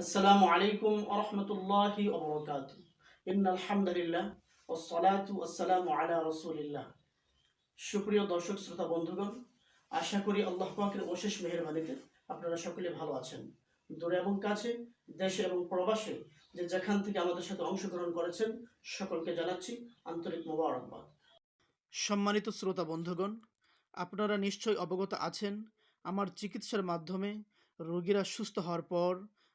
আসসালামু আলাইকুম আরহামতুল্লাহি ওবরকাত ইন আলহামদুলিল্লাহ ও সালাতু আসসালামু আলা রসুলিল্লাহ। সুপ্রিয় দর্শক, শ্রোতা, বন্ধুগণ, আশা করি আল্লাহ পাকের অশেষ মেহরবানিতে আপনারা সকলে ভালো আছেন। দূরে এবং কাছে, দেশে এবং প্রবাসে যে যেখান থেকে আমাদের সাথে অংশগ্রহণ করেছেন, সকলকে জানাচ্ছি আন্তরিক মোবারকবাদ। সম্মানিত শ্রোতা, বন্ধুগণ, আপনারা নিশ্চয় অবগত আছেন, আমার চিকিৎসার মাধ্যমে রোগীরা সুস্থ হওয়ার পর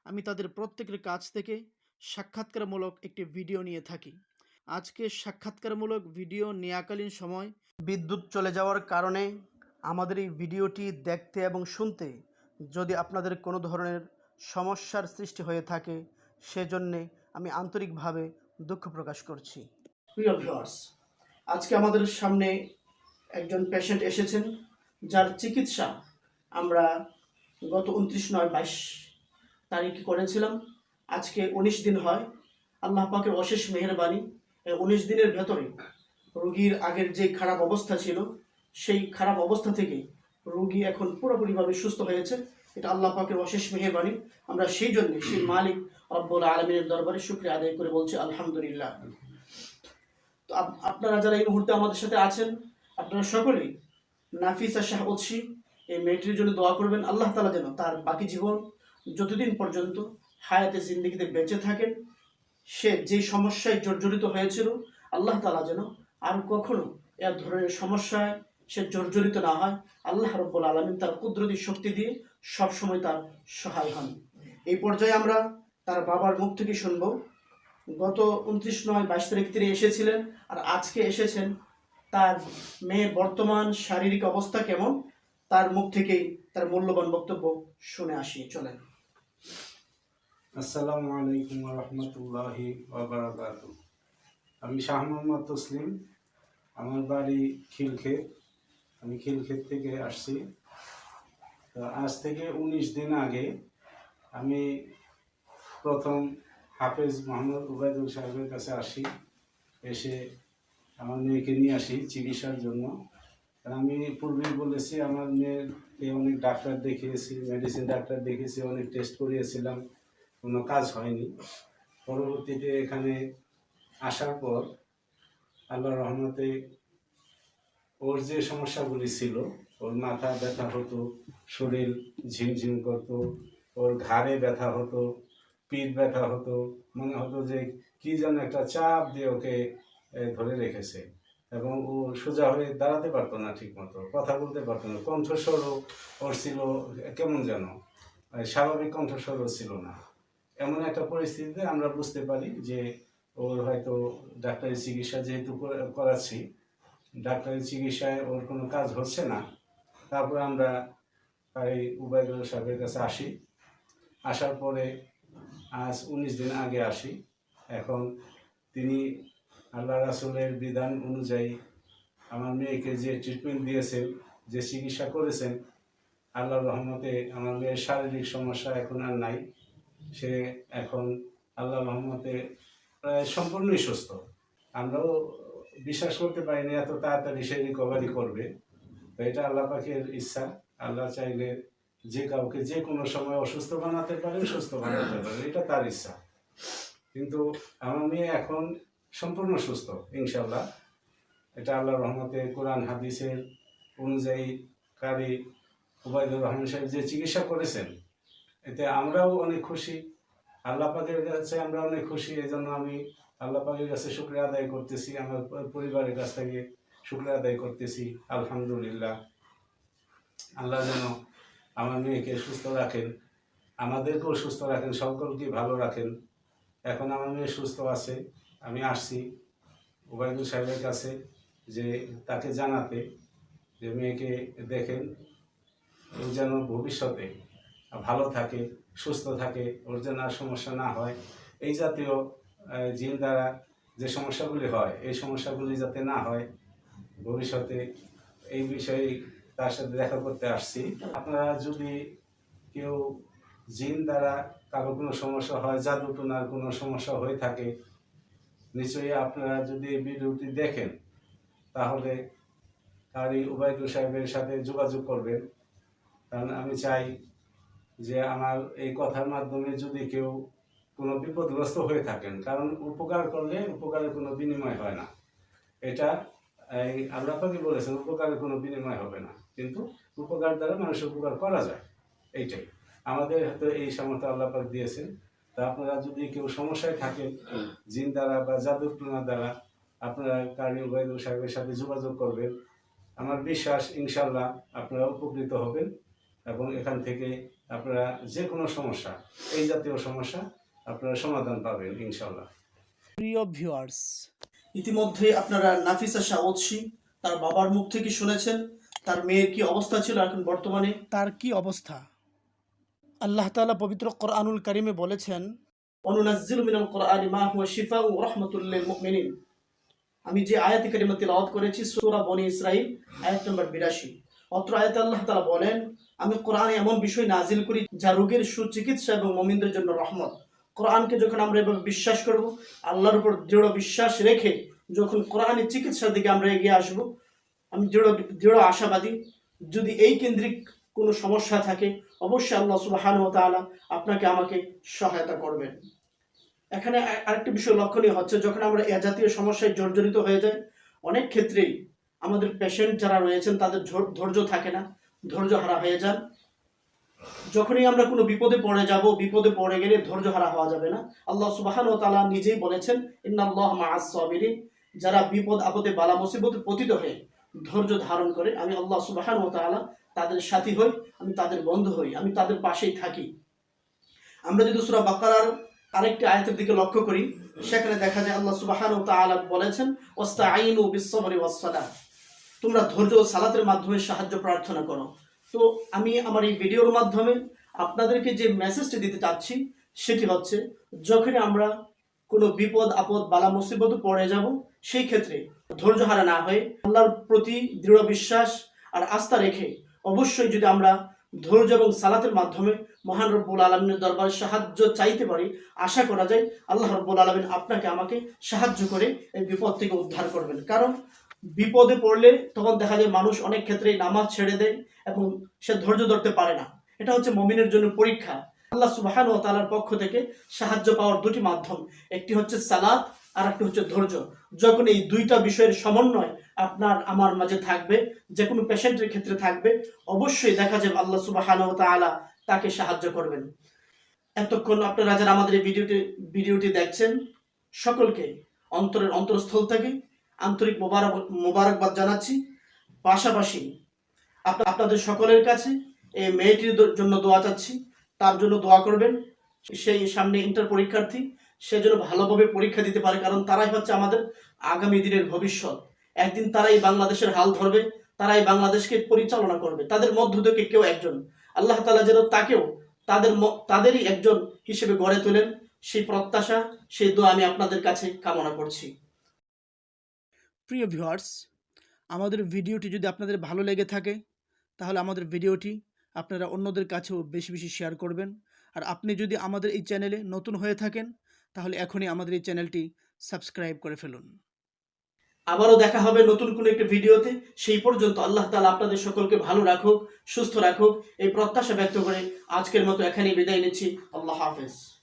আমি তাদের প্রত্যেকের কাছ থেকে সাক্ষাৎকারমূলক একটি ভিডিও নিয়ে থাকি। আজকে সাক্ষাৎকারমূলক ভিডিও নেয়াকালীন সময় বিদ্যুৎ চলে যাওয়ার কারণে আমাদের এই ভিডিওটি দেখতে এবং শুনতে যদি আপনাদের কোনো ধরনের সমস্যার সৃষ্টি হয়ে থাকে, সেজন্যে আমি আন্তরিকভাবে দুঃখ প্রকাশ করছি। প্রিয় আজকে আমাদের সামনে একজন পেশেন্ট এসেছেন, যার চিকিৎসা আমরা গত উনত্রিশ নয় বাইশ তারিখে করেছিলাম? আজকে উনিশ দিন হয়। আল্লাহ পাকের অশেষ মেহেরবানি। উনিশ দিনের ভেতরে রুগীর আগের যে খারাপ অবস্থা ছিল, সেই খারাপ অবস্থা থেকে রুগী এখন পুরোপুরিভাবে সুস্থ হয়েছে। এটা আল্লাহ পাকের অশেষ মেহেরবানি। আমরা সেই জন্য সেই মালিক রব্বুল আলমিনের দরবারে শুক্রিয়া আদায় করে বলছি, আলহামদুলিল্লাহ। তো আপ- আপনারা যারা এই মুহূর্তে আমাদের সাথে আছেন, আপনারা সকলেই নাফিসা শাহ এই মেয়েটির জন্য দোয়া করবেন। আল্লাহ তালা যেন তার বাকি জীবন যতদিন পর্যন্ত হায়াতে জিন্দিগিতে বেঁচে থাকেন, সে যে সমস্যায় জর্জরিত হয়েছিল, আল্লাহ তালা যেন আর কখনো এর ধরনের সমস্যায় সে জর্জরিত না হয়। আল্লাহ রব্বুল আলমিন তার কুদরতি শক্তি দিয়ে সবসময় তার সহায় হন। এই পর্যায়ে আমরা তার বাবার মুখ থেকে শুনব। গত উনত্রিশ নয় বাইশ তারিখ তিনি এসেছিলেন আর আজকে এসেছেন। তার মেয়ের বর্তমান শারীরিক অবস্থা কেমন? তার মুখ থেকেই তার মূল্যবান বক্তব্য শুনে আসি। চলেন। আসসালামু আলাইকুম রহমতুল্লাহি আমি শাহ মোহাম্মদ তসলিম, আমার বাড়ি খিলক্ষেত। আমি খিলক্ষেত থেকে আসছি। তো আজ থেকে উনিশ দিন আগে আমি প্রথম হাফেজ মোহাম্মদ উবায়দুল সাহেবের কাছে আসি, এসে আমার মেয়েকে নিয়ে আসি চিকিৎসার জন্য। আমি পূর্বেই বলেছি, আমার মেয়েকে অনেক ডাক্তার দেখিয়েছি মেডিসিন ডাক্তার দেখিয়েছি, অনেক টেস্ট করিয়েছিলাম, কোনো কাজ হয়নি। পরবর্তীতে এখানে আসার পর আল্লাহ রহমতে ওর যে সমস্যাগুলি ছিল, ওর মাথা ব্যথা হতো, শরীর ঝিমঝিম করতো, ওর ঘাড়ে ব্যথা হতো, পিঠ ব্যথা হতো, মনে হতো যে কি যেন একটা চাপ দিয়ে ওকে ধরে রেখেছে। এবং ও সোজা হয়ে দাঁড়াতে পারতো না ঠিক মতো কথা বলতে পারতো না। কণ্ঠস্বরও ওর ছিল, কেমন যেন স্বাভাবিক কণ্ঠস্বরও ছিল না। এমন একটা পরিস্থিতিতে আমরা বুঝতে পারি যে ওর হয়তো ডাক্তারি চিকিৎসা যেহেতু করে- করাচ্ছি ডাক্তারি চিকিৎসায় ওর কোনো কাজ হচ্ছে না। তারপরে আমরা এই উবায়দুল সাহেবের কাছে আসি। আসার পরে আজ উনিশ দিন আগে আসি। এখন তিনি আল্লাহ রাসুলের বিধান অনুযায়ী আমার মেয়েকে যে ট্রিটমেন্ট দিয়েছেন, যে চিকিৎসা করেছেন, আল্লাহর রহমতে আমার মেয়ের শারীরিক সমস্যা এখন আর নাই। সে এখন আল্লাহ রহমতে প্রায় সম্পূর্ণই সুস্থ। আমরাও বিশ্বাস করতে পারিনি এত তাড়াতাড়ি সে রিকভারি করবে। তো এটা আল্লাহ পাকের ইচ্ছা। আল্লাহ চাইলে যে কাউকে যে কোনো সময় অসুস্থ বানাতে পারে, সুস্থ বানাতে পারেন এটা তার ইচ্ছা। কিন্তু আমার মেয়ে এখন সম্পূর্ণ সুস্থ ইনশাল্লাহ এটা আল্লাহ রহমতে কোরআন, হাদিসের অনুযায়ী কারি উবায়দুর রহমান সাহেব যে চিকিৎসা করেছেন, এতে আমরাও অনেক খুশি। আল্লাহ পাকের কাছে আমরা অনেক খুশি এই জন্য আমি আল্লাহ পাকের কাছে শুক্রিয়া আদায় করতেছি, আমার পরিবারের কাছ থেকে শুক্রিয়া আদায় করতেছি, আলহামদুলিল্লাহ। আল্লাহ যেন আমার মেয়েকে সুস্থ রাখেন, আমাদেরকেও সুস্থ রাখেন সকলকে ভালো রাখেন। এখন আমার মেয়ে সুস্থ আছে। আমি আসছি। ওবায়দুল সাহেবের কাছে যে তাকে জানাতে যে মেয়েকে দেখেন, ও যেন ভবিষ্যতে ভালো থাকে, সুস্থ থাকে, ওর যেন আর সমস্যা না হয়। এই জাতীয় জিন দ্বারা যে সমস্যাগুলি হয়, এই সমস্যাগুলি যাতে না হয়, ভবিষ্যতে এই বিষয়ে তার সাথে দেখা করতে আসছি। আপনারা যদি কেউ জিন দ্বারা কারও কোনো সমস্যা হয় জাদু টোনার কোনো সমস্যা হয়ে থাকে নিশ্চয়ই আপনারা যদি ভিডিওটি দেখেন, তাহলে কারি উবায়দুল সাহেবের সাথে যোগাযোগ করবেন। কারণ আমি চাই যে আমার এই কথার মাধ্যমে যদি কেউ কোনো বিপদগ্রস্ত হয়ে থাকেন, কারণ উপকার করলে উপকারের কোনো বিনিময় হয় না। এটা এই আল্লাহ বলেছেন, উপকারের কোনো বিনিময় হবে না। কিন্তু উপকার দ্বারা মানুষের উপকার করা যায়, এইটাই। আমাদের হাতে এই সামর্থ্য আল্লাহ পাক দিয়েছেন। তা আপনারা যদি কেউ সমস্যায় থাকেন জিন দ্বারা বা জাদুর টুনা দ্বারা আপনারা কারি ওবায়দুল সাহেবের সাথে যোগাযোগ করবেন। আমার বিশ্বাস ইনশাল্লাহ আপনারা উপকৃত হবেন এবং এখান থেকে আপনারা যে কোনো সমস্যা এই জাতীয় সমস্যা আপনারা সমাধান পাবেন ইনশাল্লাহ প্রিয় ভিউয়ার্স ইতিমধ্যে আপনারা নাফিসা শাওৎসি তার বাবার মুখ থেকে শুনেছেন তার মেয়ের কি অবস্থা ছিল এখন বর্তমানে? তার কি অবস্থা? আল্লাহ তাআলা পবিত্র কোরআনুল কারিমে বলেছেন মিনাল আমি যে আয়াতে কারিমা তিলাওয়াত করেছি, সূরা বনি ইসরাইল আয়াত নম্বর 82 অত্র আয়াতে আল্লাহ বলেন, আমি কোরআনে এমন বিষয় নাজিল করি যা রোগের সুচিকিৎসা এবং মুমিনদের জন্য রহমত। কোরআনকে যখন আমরা এভাবে বিশ্বাস করব, আল্লাহর উপর দৃঢ় বিশ্বাস রেখে যখন কোরআনের চিকিৎসার দিকে আমরা এগিয়ে আসব, আমি দৃঢ় দৃঢ় আশাবাদী, যদি এই কেন্দ্রিক কোনো সমস্যা থাকে অবশ্যই আল্লাহ সুবাহান ও তাআলা আপনাকে আমাকে সহায়তা করবেন। এখানে আরেকটি বিষয় লক্ষণীয় হচ্ছে, যখন আমরা এ জাতীয় সমস্যায় জর্জরিত হয়ে যাই, অনেক ক্ষেত্রেই আমাদের পেশেন্ট যারা রয়েছেন, তাদের ধৈর্য থাকে না, ধৈর্য হারা হয়ে যান। যখনই আমরা কোনো বিপদে পড়ে যাব, বিপদে পড়ে গেলে ধৈর্য হারা হওয়া যাবে না। আল্লাহ সুবাহান ও তালা নিজেই বলেছেন, ইন্নাল্লাহ মাআস সাবিরিন। যারা বিপদ, আপদে বালা মুসিবতে পতিত হয়ে ধৈর্য ধারণ করে, আমি আল্লাহ সুবাহান ও তাআলা তাদের সাথী হই, আমি তাদের বন্ধু হই, আমি তাদের পাশেই থাকি। আমরা যদি সূরা বাকারার আরেকটি আয়াতের দিকে লক্ষ্য করি, সেখানে দেখা যায় আল্লাহ সুবাহান ও তাআলা বলেছেন, ওয়াস্তাঈনু আইন ও ওয়াস-সালাহ। তোমরা ধৈর্য ও সালাতের মাধ্যমে সাহায্য প্রার্থনা করো। তো আমি আমার এই ভিডিওর মাধ্যমে আপনাদেরকে যে মেসেজটি দিতে চাচ্ছি, সেটি হচ্ছে যখনই আমরা কোনো বিপদ, আপদ, বালা, মুসিবত পড়ে যাব, সেই ক্ষেত্রে ধৈর্য হারা না হয়ে আল্লাহর প্রতি দৃঢ় বিশ্বাস আর আস্থা রেখে অবশ্যই যদি আমরা ধৈর্য এবং সালাতের মাধ্যমে মহান রব্বুল আলমিনের দরবারে সাহায্য চাইতে পারি, আশা করা যায় আল্লাহ রব্বুল আলমিন আপনাকে আমাকে সাহায্য করে এই বিপদ থেকে উদ্ধার করবেন। কারণ বিপদে পড়লে তখন দেখা যায় মানুষ অনেক ক্ষেত্রেই নামাজ ছেড়ে দেয় এবং সে ধৈর্য ধরতে পারে না। এটা হচ্ছে মমিনের জন্য পরীক্ষা। আল্লাহ সুবাহান ও তালার পক্ষ থেকে সাহায্য পাওয়ার দুটি মাধ্যম। একটি হচ্ছে সালাত আর একটি হচ্ছে ধৈর্য। যখন এই দুইটা বিষয়ের সমন্বয় আপনার আমার মাঝে থাকবে যে কোনো পেশেন্টের ক্ষেত্রে থাকবে, অবশ্যই দেখা যাবে আল্লাহ সুবাহান তাকে সাহায্য করবেন। এতক্ষণ আপনারা যারা আমাদের এই ভিডিওটি ভিডিওটি দেখছেন, সকলকে অন্তরের অন্তরস্থল থেকে আন্তরিক মোবারক, মোবারকবাদ জানাচ্ছি। পাশাপাশি আপ- আপনাদের সকলের কাছে এই মেয়েটির জন্য দোয়া চাচ্ছি। তার জন্য দোয়া করবেন। সেই সামনে ইন্টার পরীক্ষার্থী সে যেন ভালোভাবে পরীক্ষা দিতে পারে, কারণ তারাই হচ্ছে আমাদের আগামী দিনের ভবিষ্যৎ। একদিন তারাই বাংলাদেশের হাল ধরবে, তারাই বাংলাদেশকে পরিচালনা করবে। তাদের মধ্য থেকে কেউ একজন, আল্লাহ তালা যেন তাকেও তাদের তাদেরই একজন হিসেবে গড়ে তোলেন, সেই প্রত্যাশা, সেই দোয়া আমি আপনাদের কাছে কামনা করছি। প্রিয় ভিউয়ার্স, আমাদের ভিডিওটি যদি আপনাদের ভালো লেগে থাকে, তাহলে আমাদের ভিডিওটি আপনারা অন্যদের কাছেও বেশি বেশি শেয়ার করবেন। আর আপনি যদি আমাদের এই চ্যানেলে নতুন হয়ে থাকেন তাহলে এখনই আমাদের এই চ্যানেলটি সাবস্ক্রাইব করে ফেলুন। আবারও দেখা হবে নতুন কোনো একটি ভিডিওতে। সেই পর্যন্ত আল্লাহ তালা আপনাদের সকলকে ভালো রাখুক, সুস্থ রাখুক। এই প্রত্যাশা ব্যক্ত করে আজকের মতো এখানেই বিদায় নিচ্ছি। আল্লাহ হাফেজ।